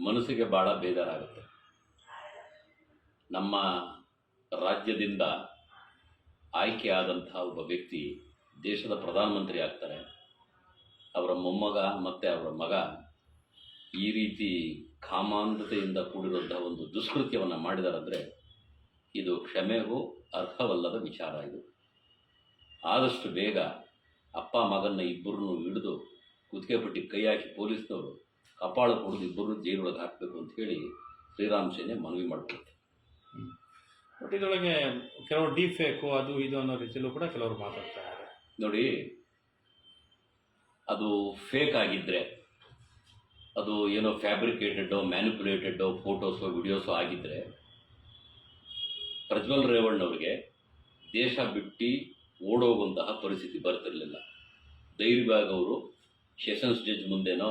ಮನಸ್ಸಿಗೆ ಭಾಳ ಬೇಜಾರಾಗುತ್ತೆ. ನಮ್ಮ ರಾಜ್ಯದಿಂದ ಆಯ್ಕೆಯಾದಂತಹ ಒಬ್ಬ ವ್ಯಕ್ತಿ ದೇಶದ ಪ್ರಧಾನಮಂತ್ರಿ ಆಗ್ತಾರೆ. ಅವರ ಮೊಮ್ಮಗ ಮತ್ತು ಅವರ ಮಗ ಈ ರೀತಿ ಕಾಮಾಂಧತೆಯಿಂದ ಕೂಡಿರುವಂತಹ ಒಂದು ದುಷ್ಕೃತ್ಯವನ್ನು ಮಾಡಿದಾರಂದರೆ ಇದು ಕ್ಷಮೆಗೂ ಅರ್ಹವಲ್ಲದ ವಿಚಾರ ಇದು. ಆದಷ್ಟು ಬೇಗ ಅಪ್ಪ ಮಗನ ಇಬ್ಬರನ್ನು ಹಿಡಿದು ಕುತ್ತಿಗೆ ಕೈ ಹಾಕಿ ಪೊಲೀಸ್ನವರು ಕಪಾಳ ಕೊಡದು ಇಬ್ಬರನ್ನು ಜೈಲೊಳಗೆ ಹಾಕಬೇಕು ಅಂತ ಹೇಳಿ ಶ್ರೀರಾಮ್ ಸೇನೆ ಮನವಿ ಮಾಡ್ಕೊಳ್ತಾರೆ ಬಟ್ ಇದರೊಳಗೆ ಕೆಲವರು ಡೀಪ್ ಫೇಕು ಅದು ಇದು ಅನ್ನೋ ರೀತಿಯಲ್ಲೂ ಕೂಡ ಕೆಲವರು ಮಾತಾಡ್ತಾರೆ ಇದ್ದಾರೆ. ನೋಡಿ ಅದು ಫೇಕ್ ಆಗಿದ್ದರೆ ಅದು ಏನೋ ಫ್ಯಾಬ್ರಿಕೇಟೆಡ್ಡೋ ಮ್ಯಾನಿಪುಲೇಟೆಡ್ಡೋ ಫೋಟೋಸೋ ವಿಡಿಯೋಸು ಆಗಿದ್ದರೆ ಪ್ರಜ್ವಲ್ ರೇವಣ್ಣವ್ರಿಗೆ ದೇಶ ಬಿಟ್ಟು ಓಡೋಗುವಂತಹ ಪರಿಸ್ಥಿತಿ ಬರ್ತಿರಲಿಲ್ಲ. ಧೈರ್ಯವಾಗಿ ಅವರು ಸೆಷನ್ಸ್ ಜಡ್ಜ್ ಮುಂದೆನೋ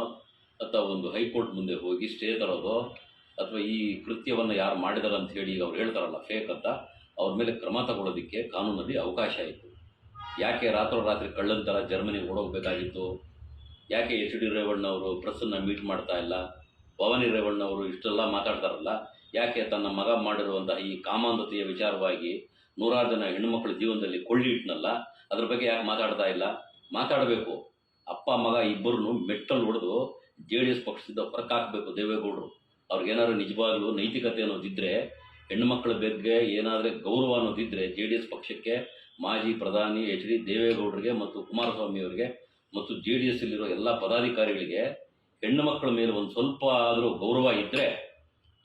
ಅಥವಾ ಒಂದು ಹೈಕೋರ್ಟ್ ಮುಂದೆ ಹೋಗಿ ಸ್ಟೇ ತರೋದೋ ಅಥವಾ ಈ ಕೃತ್ಯವನ್ನು ಯಾರು ಮಾಡಿದಾರೆ ಅಂತ ಹೇಳಿ ಈಗ ಅವ್ರು ಹೇಳ್ತಾರಲ್ಲ ಫೇಕ್ ಅಂತ, ಅವ್ರ ಮೇಲೆ ಕ್ರಮ ತಗೊಳ್ಳೋದಕ್ಕೆ ಕಾನೂನಲ್ಲಿ ಅವಕಾಶ ಇತ್ತು ಯಾಕೆ ರಾತ್ರೋರಾತ್ರಿ ಕಳ್ಳನ ಥರ ಜರ್ಮನಿಗೆ ಓಡೋಗ್ಬೇಕಾಗಿತ್ತು? ಯಾಕೆ ಎಚ್ ಡಿ ರೇವಣ್ಣವರು ಪ್ರೆಸ್ಸನ್ನು ಮೀಟ್ ಮಾಡ್ತಾ ಇಲ್ಲ? ಭವಾನಿ ರೇವಣ್ಣವರು ಇಷ್ಟೆಲ್ಲ ಮಾತಾಡ್ತಾರಲ್ಲ, ಯಾಕೆ ತನ್ನ ಮಗ ಮಾಡಿರುವಂತಹ ಈ ಕಾಮಾಂಧತೆಯ ವಿಚಾರವಾಗಿ ನೂರಾರು ಜನ ಹೆಣ್ಣುಮಕ್ಕಳ ಜೀವನದಲ್ಲಿ ಕೊಳ್ಳಿ ಇಟ್ನಲ್ಲ, ಅದ್ರ ಬಗ್ಗೆ ಯಾಕೆ ಮಾತಾಡ್ತಾ ಇಲ್ಲ? ಮಾತಾಡಬೇಕು. ಅಪ್ಪ, ಮಗ ಇಬ್ಬರನ್ನು ಮೆಟ್ಟಲು ಹೊಡೆದು ಜೆ ಡಿ ಎಸ್ ಪಕ್ಷದಿಂದ ಹೊರಕಾಕಬೇಕು ದೇವೇಗೌಡರು. ಅವ್ರಿಗೇನಾದ್ರು ನಿಜವಾಗ್ಲೂ ನೈತಿಕತೆ ಅನ್ನೋದಿದ್ದರೆ ಹೆಣ್ಣುಮಕ್ಕಳ ಬಗ್ಗೆ ಏನಾದರೂ ಗೌರವ ಅನ್ನೋದಿದ್ದರೆ ಜೆ ಡಿ ಎಸ್ ಪಕ್ಷಕ್ಕೆ ಮಾಜಿ ಪ್ರಧಾನಿ ಎಚ್ ಡಿ ದೇವೇಗೌಡರಿಗೆ ಮತ್ತು ಕುಮಾರಸ್ವಾಮಿ ಅವರಿಗೆ ಮತ್ತು ಜೆ ಡಿ ಎಸ್ ಅಲ್ಲಿರೋ ಎಲ್ಲ ಪದಾಧಿಕಾರಿಗಳಿಗೆ ಹೆಣ್ಣು ಮಕ್ಕಳ ಮೇಲೆ ಒಂದು ಸ್ವಲ್ಪ ಆದರೂ ಗೌರವ ಇದ್ದರೆ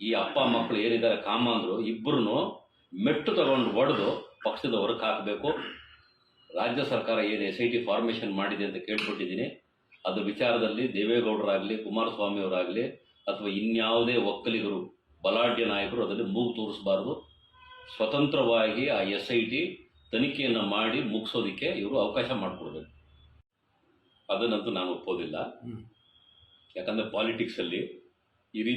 ಈ ಅಪ್ಪ ಮಕ್ಕಳು ಏನಿದ್ದಾರೆ ಕಾಮಾಂದ್ರು ಇಬ್ಬರನ್ನು ಮೆಟ್ಟು ತಗೊಂಡು ಹೊಡೆದು ಪಕ್ಷದ ಹೊರಗೆ ಹಾಕಬೇಕು. ರಾಜ್ಯ ಸರ್ಕಾರ ಏನು ಎಸ್ ಐ ಟಿ ಫಾರ್ಮೇಷನ್ ಮಾಡಿದೆ ಅಂತ ಕೇಳ್ಕೊಟ್ಟಿದ್ದೀನಿ. ಅದು ವಿಚಾರದಲ್ಲಿ ದೇವೇಗೌಡರಾಗಲಿ ಕುಮಾರಸ್ವಾಮಿಯವರಾಗಲಿ ಅಥವಾ ಇನ್ಯಾವುದೇ ಒಕ್ಕಲಿಗರು ಬಲಾಢ್ಯ ನಾಯಕರು ಅದರಲ್ಲಿ ಮೂಗು ತೋರಿಸಬಾರ್ದು. ಸ್ವತಂತ್ರವಾಗಿ ಆ ಎಸ್ ಐ ಟಿ ತನಿಖೆಯನ್ನು ಮಾಡಿ ಮುಗಿಸೋದಕ್ಕೆ ಇವರು ಅವಕಾಶ ಮಾಡಿಕೊಡ್ಬೇಕು. ಅದನ್ನಂತೂ ನಾನು ಒಪ್ಪೋದಿಲ್ಲ. ಯಾಕಂದರೆ ಪಾಲಿಟಿಕ್ಸಲ್ಲಿ